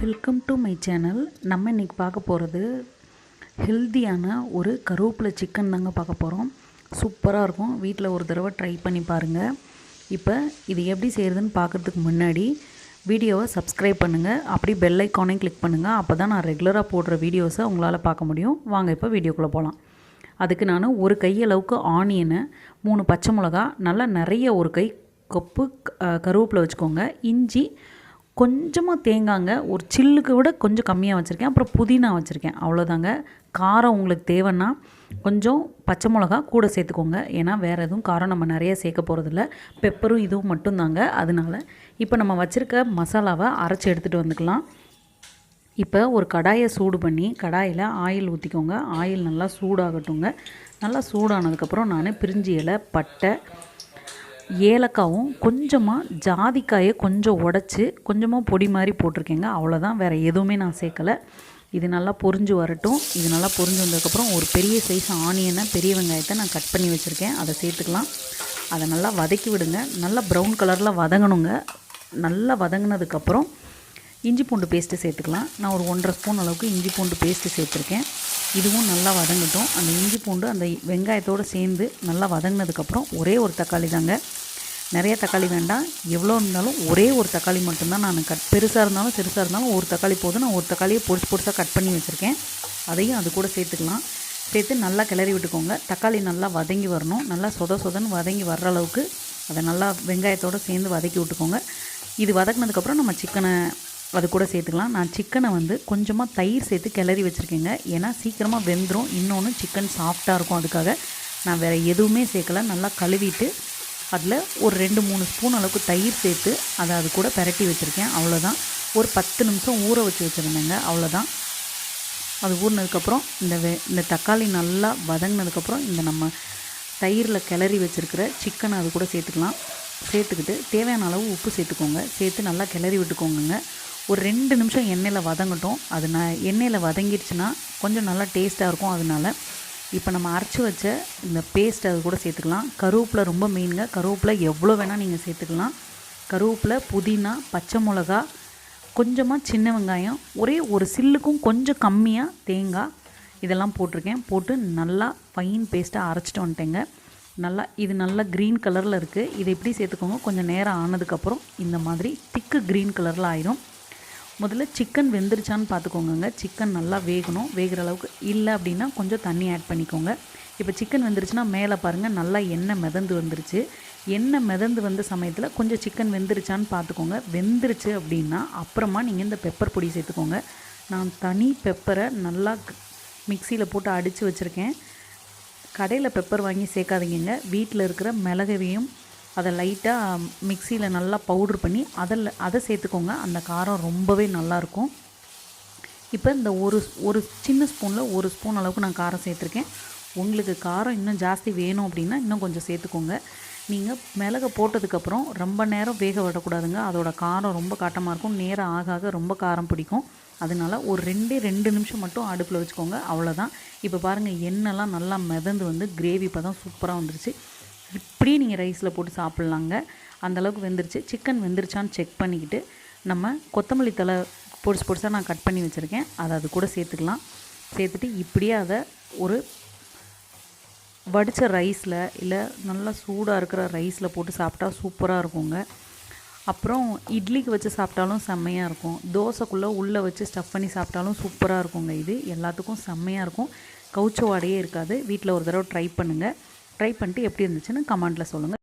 Welcome to my channel நம்ம இன்றைக்கி பார்க்க போகிறது ஹெல்த்தியான ஒரு கருவேப்பிலை சிக்கன் தாங்க பார்க்க போகிறோம் சூப்பராக இருக்கும். வீட்டில் ஒரு தடவை ட்ரை பண்ணி பாருங்கள் இப்போ இது எப்படி செய்கிறதுன்னு பார்க்குறதுக்கு முன்னாடி வீடியோவை சப்ஸ்கிரைப் பண்ணுங்கள் அப்படி பெல் ஐக்கானையும் கிளிக் பண்ணுங்கள் அப்போ தான் நான் ரெகுலராக போடுற வீடியோஸை உங்களால் பார்க்க முடியும். வாங்க இப்போ வீடியோக்குள்ளே போகலாம் அதுக்கு நான் ஒரு கையளவுக்கு ஆனியனு மூணு பச்சை மிளகா நல்லா நிறைய ஒரு கை கப்பு அஹ், கருவேப்பிலை வச்சுக்கோங்க. இஞ்சி கொஞ்சமாக தேங்காங்க ஒரு சில்லுக்கு விட கொஞ்சம் கம்மியாக வச்சுருக்கேன். அப்புறம் புதினா வச்சுருக்கேன். அவ்வளோதாங்க காரம் உங்களுக்கு தேவைன்னா கொஞ்சம் பச்சை மிளகா கூட சேர்த்துக்கோங்க. ஏன்னா வேறு எதுவும் காரம் நம்ம நிறைய சேர்க்க போகிறதில்ல பெப்பரும் இதுவும் மட்டும்தாங்க. அதனால இப்போ நம்ம வச்சுருக்க மசாலாவை அரைச்சி எடுத்துகிட்டு வந்துக்கலாம். இப்போ ஒரு கடாயை சூடு பண்ணி கடாயில் ஆயில் ஊற்றிக்கோங்க. ஆயில் நல்லா சூடாகட்டுங்க. நல்லா சூடானதுக்கப்புறம் நான் பிரிஞ்சி இலை பட்டை ஏலக்காவும் கொஞ்சமாக ஜாதிக்காயை கொஞ்சம் உடச்சி கொஞ்சமாக பொடி மாதிரி போட்டிருக்கேங்க. அவ்வளோதான் வேறு எதுவுமே நான் சேர்க்கலை. இது நல்லா பொரிஞ்சு வரட்டும். இது நல்லா பொரிஞ்சு வந்ததுக்கப்புறம் ஒரு பெரிய சைஸ் ஆனியனை பெரிய வெங்காயத்தை நான் கட் பண்ணி வச்சுருக்கேன். அதை சேர்த்துக்கலாம். அதை நல்லா வதக்கி விடுங்க. நல்லா ப்ரௌன் கலரில் வதங்கணுங்க. நல்லா வதங்கினதுக்கப்புறம் இஞ்சி பூண்டு பேஸ்ட்டு சேர்த்துக்கலாம். நான் ஒரு ஒன்றரை ஸ்பூன் அளவுக்கு இஞ்சி பூண்டு பேஸ்ட்டு சேர்த்துருக்கேன். இதுவும் நல்லா வதங்கட்டும். அந்த இஞ்சி பூண்டு அந்த வெங்காயத்தோடு சேர்ந்து நல்லா வதங்கினதுக்கப்புறம் ஒரே ஒரு தக்காளி தாங்க. நிறைய தக்காளி வேண்டாம். எவ்வளோ இருந்தாலும் ஒரே ஒரு தக்காளி மட்டும்தான் நான் கட் பெருசாக இருந்தாலும் சிறுசாக இருந்தாலும் ஒரு தக்காளி போதும். நான் ஒரு தக்காளியை பொடிசு பொடிசாக கட் பண்ணி வச்சுருக்கேன். அதையும் அது கூட சேர்த்துக்கலாம். சேர்த்து நல்லா கிளறி விட்டுக்கோங்க. தக்காளி நல்லா வதங்கி வரணும். நல்லா சொத சொதன்னு வதங்கி வர்ற அளவுக்கு அதை நல்லா வெங்காயத்தோடு சேர்ந்து வதக்கி விட்டுக்கோங்க. இது வதக்குனதுக்கப்புறம் நம்ம சிக்கனை அது கூட சேர்த்துக்கலாம். நான் சிக்கனை வந்து கொஞ்சமாக தயிர் சேர்த்து கிளறி வச்சுருக்கேங்க. ஏன்னா சீக்கிரமாக வெந்துடும் இன்னொன்று சிக்கன் சாஃப்டாக இருக்கும் அதுக்காக. நான் வேறு எதுவுமே சேர்க்கல. நல்லா கழுவிட்டு அதில் ஒரு ரெண்டு மூணு ஸ்பூன் அளவுக்கு தயிர் சேர்த்து அதை அது கூட பரட்டி வச்சுருக்கேன். அவ்வளோதான் ஒரு பத்து நிமிஷம் ஊற வச்சு வச்சுருந்தேங்க. அவ்வளோதான் அது ஊறினதுக்கப்புறம் இந்த வெ இந்த தக்காளி நல்லா வதங்கினதுக்கப்புறம் இந்த நம்ம தயிரில் கிளறி வச்சுருக்கிற சிக்கனை அது கூட சேர்த்துக்கலாம். சேர்த்துக்கிட்டு தேவையான அளவு உப்பு சேர்த்துக்கோங்க. சேர்த்து நல்லா கிளறி விட்டுக்கோங்க ஒரு ரெண்டு நிமிஷம் எண்ணெயில் வதங்கட்டும். அது நான் எண்ணெயில் வதங்கிடுச்சுன்னா கொஞ்சம் நல்லா டேஸ்ட்டாக இருக்கும் அதனால. இப்போ நம்ம அரைச்சி வச்ச இந்த பேஸ்ட் அது கூட சேர்த்துக்கலாம். கருவேப்பிலை ரொம்ப மெயினுங்க கருவேப்பிலை எவ்வளோ வேணால் நீங்கள் சேர்த்துக்கலாம். கருவேப்பிலை புதினா பச்சை மிளகா கொஞ்சமாக சின்ன வெங்காயம் ஒரே ஒரு சில்லுக்கும் கொஞ்சம் கம்மியாக தேங்காய் இதெல்லாம் போட்டிருக்கேன். போட்டு நல்லா ஃபைன் பேஸ்ட்டாக அரைச்சிட்டு வந்துட்டேங்க. நல்லா இது நல்லா க்ரீன் கலரில் இருக்குது இதை எப்படி சேர்த்துக்கோங்க. கொஞ்சம் நேரம் ஆனதுக்கப்புறம் இந்த மாதிரி திக்கு க்ரீன் கலரில் ஆயிரும். முதல்ல சிக்கன் வெந்துருச்சான்னு பார்த்துக்கோங்கங்க சிக்கன் நல்லா வேகணும். வேகிற அளவுக்கு இல்லை அப்படின்னா கொஞ்சம் தண்ணி ஆட் பண்ணிக்கோங்க. இப்போ சிக்கன் வெந்துருச்சுன்னா மேலே பாருங்கள் நல்லா எண்ணெய் மிதந்து வந்துருச்சு. எண்ணெய் மிதந்து வந்த சமயத்தில் கொஞ்சம் சிக்கன் வெந்துருச்சான்னு பார்த்துக்கோங்க வெந்துருச்சு அப்படின்னா அப்புறமா நீங்கள் இந்த பெப்பர் பொடி சேர்த்துக்கோங்க. நான் தனி பெப்பரை நல்லா மிக்சியில் போட்டு அடித்து வச்சுருக்கேன். கடையில் பெப்பர் வாங்கி சேர்க்காதீங்க வீட்டில் இருக்கிற மிளகையும் அதை லைட்டாக மிக்சியில் நல்லா பவுட்ரு பண்ணி அதில் அதை சேர்த்துக்கோங்க. அந்த காரம் ரொம்பவே நல்லாயிருக்கும் இப்போ இந்த ஒரு ஒரு சின்ன ஸ்பூனில் ஒரு ஸ்பூன் அளவுக்கு நான் காரம் சேர்த்துருக்கேன். உங்களுக்கு காரம் இன்னும் ஜாஸ்தி வேணும் அப்படின்னா இன்னும் கொஞ்சம் சேர்த்துக்கோங்க. நீங்கள் மிளகை போட்டதுக்கப்புறம் ரொம்ப நேரம் வேக விடக்கூடாதுங்க. அதோட காரம் ரொம்ப காட்டமாக இருக்கும். நேரம் ஆக ஆக ரொம்ப காரம் பிடிக்கும். அதனால ஒரு ரெண்டே ரெண்டு நிமிஷம் மட்டும் அடுப்பில் வச்சுக்கோங்க. அவ்வளோதான் இப்போ பாருங்கள் எண்ணெய்லாம் நல்லா மிதந்து வந்து கிரேவி இப்போ தான் சூப்பராக வந்துருச்சு. இப்படியே நீங்கள் ரைஸில் போட்டு சாப்பிட்லாங்க. அந்தளவுக்கு வெந்துருச்சு. சிக்கன் வெந்துருச்சான்னு செக் பண்ணிக்கிட்டு நம்ம கொத்தமல்லி தலை பொடிசு பொடிசாக நான் கட் பண்ணி வச்சுருக்கேன். அதை அது கூட சேர்த்துக்கலாம். சேர்த்துட்டு இப்படியே அதை ஒரு வடித்த ரைஸில் இல்லை நல்லா சூடாக இருக்கிற ரைஸில் போட்டு சாப்பிட்டா சூப்பராக இருக்குங்க. அப்புறம் இட்லிக்கு வச்சு சாப்பிட்டாலும் செம்மையாக இருக்கும். தோசைக்குள்ளே உள்ளே வச்சு ஸ்டஃப் பண்ணி சாப்பிட்டாலும் சூப்பராக இருக்குங்க இது. எல்லாத்துக்கும் செம்மையாக இருக்கும். கவுச்ச வாடையே இருக்காது. வீட்டில் ஒரு தடவை ட்ரை பண்ணுங்கள் ட்ரை பண்ணிட்டு எப்படி இருந்துச்சுன்னு கமெண்ட்டில் சொல்லுங்கள்